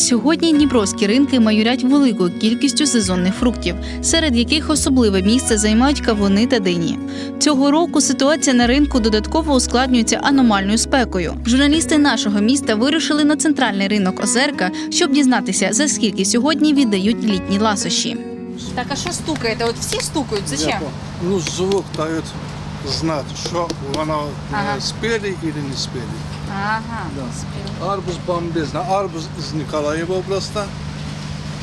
Сьогодні дніпровські ринки майорять великою кількістю сезонних фруктів, серед яких особливе місце займають кавуни та дині. Цього року ситуація на ринку додатково ускладнюється аномальною спекою. Журналісти нашого міста вирушили на центральний ринок Озерка, щоб дізнатися, за скільки сьогодні віддають літні ласощі. Так, а що стукаєте? От всі стукають. Зачем? Ну, звук дает знать, что вона Ага. ага. спели или не спели. Ага. Да. Арбуз бомбезна. Арбуз из Николаева області.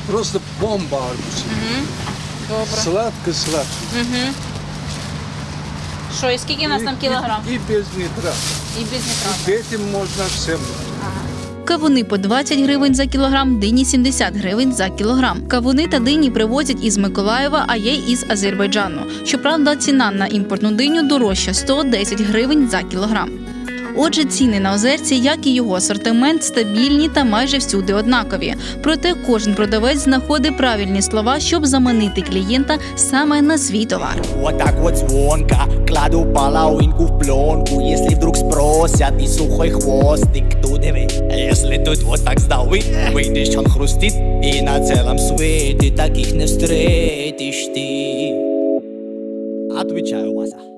Просто бомба арбуз. Добре. Сладкий, сладкий. Угу. Що, і скільки у нас там кілограм? І, і без нітрату. І без нітрату. І Детям можна всім. Кавуни по 20 гривень за кілограм, дині 70 гривень за кілограм. Кавуни та дині привозять із Миколаєва, а є із Азербайджану. Щоправда, ціна на імпортну диню дорожча 110 гривень за кілограм. Отже, ціни на озерці, як і його асортимент, стабільні та майже всюди однакові. Проте кожен продавець знаходить правильні слова, щоб заманити клієнта саме на свій товар. Отак от дзвонка, кладу палауінку в пленку. Якщо вдруг спросять і сухой хвостик, ту диви. Якщо тут вот так здавий, вийдеш, он хрустить, і на цілому світі таких не встретиш ти. Отвечаю, Вася.